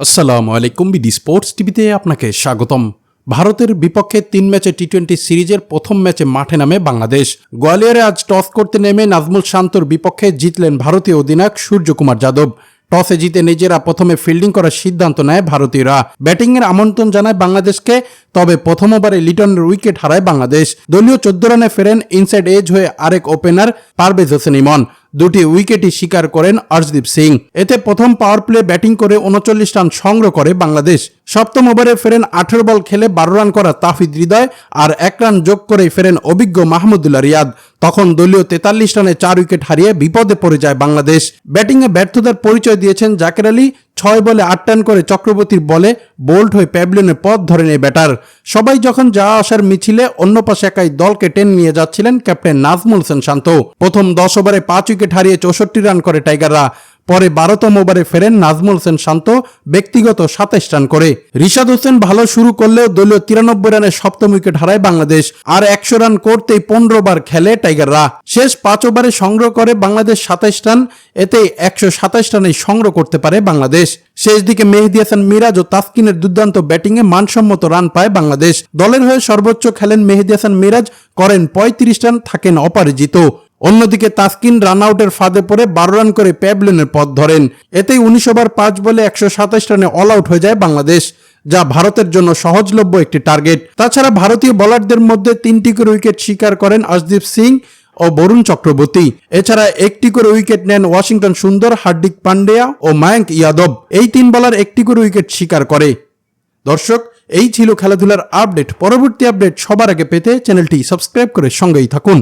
আসসালামু আলাইকুম BD sports টিভিতে আপনাকে স্বাগতম। ভারতের বিপক্ষে তিন ম্যাচে টি টোয়েন্টি সিরিজের প্রথম ম্যাচে মাঠে নামে বাংলাদেশ। গোয়ালিয়রে আজ টস করতে নেমে নাজমুল শান্তর বিপক্ষে জিতলেন ভারতীয় অধিনায়ক সূর্যকুমার যাদব। টসে জিতে নিজেরা প্রথমে ফিল্ডিং করার সিদ্ধান্ত নেয় ভারতীয়রা। ব্যাটিংয়ের আমন্ত্রণ জানায় বাংলাদেশকে, তবে প্রথম ওভারে লিটনের উইকেট হারায় বাংলাদেশ। দলীয় চোদ্দ রানে ফেরেন ইনসাইড এজ হয়ে আরেক ওপেনার পারভেজ হোসেন ইমন। দুটি উইকেটই শিকার করেন অর্শদীপ সিং। এতে প্রথম পাওয়ার প্লে ব্যাটিং করে উনচল্লিশ রান সংগ্রহ করে বাংলাদেশ। সপ্তম ওভারে ফেরেন আঠেরো বল খেলে বারো রান করা তাফিদ হৃদয় আর এক রান যোগ করে ফেরেন অভিজ্ঞ মাহমুদুল্লাহ রিয়াদ। তখন দলীয় তেতাল্লিশ রানে চার উইকেট হারিয়ে বিপদে পড়ে যায় বাংলাদেশ। ব্যাটিংয়ে ব্যর্থতার পরিচয় দিয়েছেন জাকের আলী ছয় বলে আট রান করে চক্রবর্তীর বলে বোল্ড হয়ে প্যাভিলিয়নের পথ ধরে নেয় ব্যাটার। সবাই যখন যা আসার মিছিলে অন্য পাশে একাই দলকে টেন নিয়ে যাচ্ছিলেন ক্যাপ্টেন নাজমুল হোসেন শান্ত। প্রথম দশ ওভারে পাঁচ উইকেট হারিয়ে চৌষট্টি রান করে টাইগাররা। পরে বারোতম ওভারে ফেরেন নাজমুল হোসেন শান্ত, ব্যক্তিগত সাতাইশ রান করে। রিশাদ হোসেন ভালো শুরু করলেও দলীয় তিরানব্বই রানে সপ্তম উইকেট হারায় বাংলাদেশ, আর একশো রান করতেই পনেরো বার খেলে টাইগাররা। শেষ পাঁচ ওভারে সংগ্রহ করে বাংলাদেশ সাতাইশ রান এতে একশো সাতাইশ রানে সংগ্রহ করতে পারে বাংলাদেশ। শেষ দিকে মেহেদি হাসান মিরাজ ও তাসকিনের দুর্দান্ত ব্যাটিংয়ে মানসম্মত রান পায় বাংলাদেশ। দলের হয়ে সর্বোচ্চ খেলেন মেহেদি হাসান মিরাজ, করেন পঁয়ত্রিশ রান, থাকেন অপরাজিত। অন্যদিকে তাসকিন রান আউটের ফাঁদে পড়ে বারো রান করে প্যাবলেনের পথ ধরেন। এতেই উনিশ ওভার পাঁচ বলে একশো সাতাশ রানে অল আউট হয়ে যায় বাংলাদেশ, যা ভারতের জন্য সহজলভ্য একটি টার্গেট তাছাড়া ভারতীয় বোলারদের মধ্যে তিনটি করে উইকেট শিকার করেন অর্শদীপ সিং ও বরুণ চক্রবর্তী। এছাড়া একটি করে উইকেট নেন ওয়াশিংটন সুন্দর, হার্দিক পান্ডেয়া ও মায়াঙ্ক ইয়াদব। এই তিন বলার একটি করে উইকেট শিকার করে। দর্শক, এই ছিল খেলাধুলার আপডেট পরবর্তী আপডেট সবার আগে পেতে চ্যানেলটি সাবস্ক্রাইব করে সঙ্গেই থাকুন।